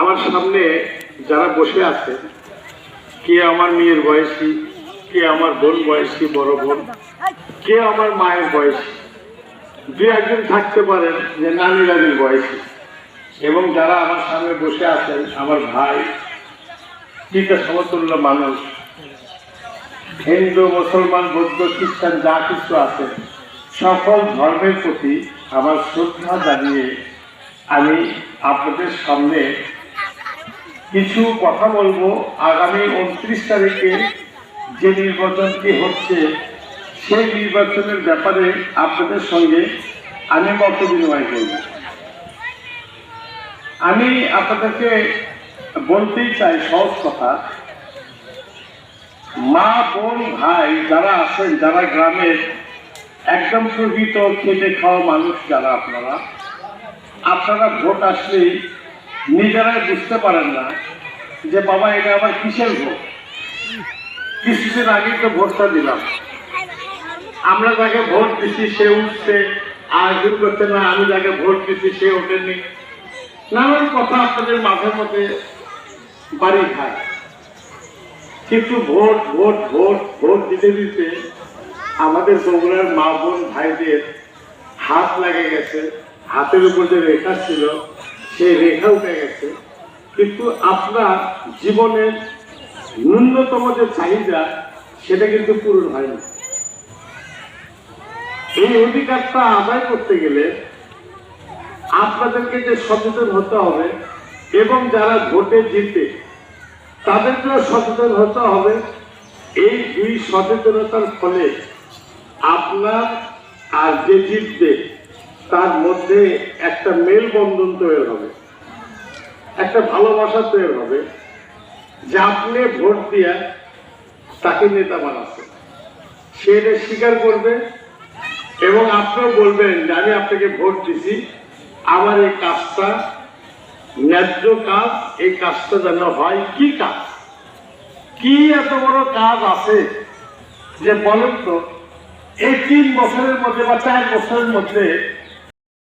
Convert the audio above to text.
আমার সামনে যারা বসে আছে, কে আমার মেয়ের বয়সী, কে আমার বোন বয়সী, বড় বোন, কে আমার মায়ের বয়সী, দু একজন থাকতে পারেন যে নানি নানির বয়সী। এবং যারা আমার সামনে বসে আছেন, আমার ভাই পিতা সমতুল্য মানুষ, হিন্দু, মুসলমান, বৌদ্ধ, খ্রিস্টান, যা কিছু আছে, সকল ধর্মের প্রতি আমার শ্রদ্ধা জানিয়ে আমি আপনাদের সামনে কিছু কথা বলব। আগামী উনত্রিশ তারিখে যে নির্বাচনটি হচ্ছে, সেই নির্বাচনের ব্যাপারে আপনাদের সঙ্গে আমি মত বিনিময় করব। আমি আপনাদেরকে বলতেই চাই সহজ কথা, মা, বোন, ভাই যারা আছেন, যারা গ্রামের একদম প্রকৃত খেটে খাওয়া মানুষ যারা আপনারা আপনারা ভোট আসলেই নিজেরাই বুঝতে পারেন না যে বাবা, এটা আবার কিসের ভোট? কিছুদিন আগে তো ভোটটা দিলাম। আমরা যাকে ভোট দিচ্ছি সে উঠছে আয়োজন করছে না, আমি যাকে ভোট দিচ্ছি সে ওঠেনি। নানান কথা আপনাদের মাঝে মধ্যে বাড়ি খায়। কিন্তু ভোট ভোট ভোট ভোট দিতে দিতে আমাদের বগুড়ার মা বোন, ভাইদের হাত লাগে গেছে। হাতের উপর যে রেখা ছিল সেই রেখা উঠে গেছে। কিন্তু আপনার জীবনের ন্যূনতম যে চাহিদা, সেটা কিন্তু পূরণ হয়নি এই অধিকারটা আদায় করতে গেলে আপনাদেরকে যে সচেতন হতে হবে এবং যারা ভোটে জিতে, তাদেরকেও সচেতন হতে হবে। এই দুই সচেতনতার ফলে আপনার আর যে জিতবে তার মধ্যে একটা মেলবন্ধন তৈরি হবে, একটা ভালোবাসা তৈরি হবে, যে আপনি ভোট দিয়া তাকে নেতা বানাচ্ছে। সে এটা স্বীকার করবে এবং আপনিও বলবেন যে আমি আপনাকে ভোট দিছি, আমার এই কাজটা ন্যায্য কাজ, এই কাজটা যেন হয় কি কাজ? কি এত বড় কাজ আছে যে বলেন তো, এই তিন বছরের মধ্যে বা চার বছরের মধ্যে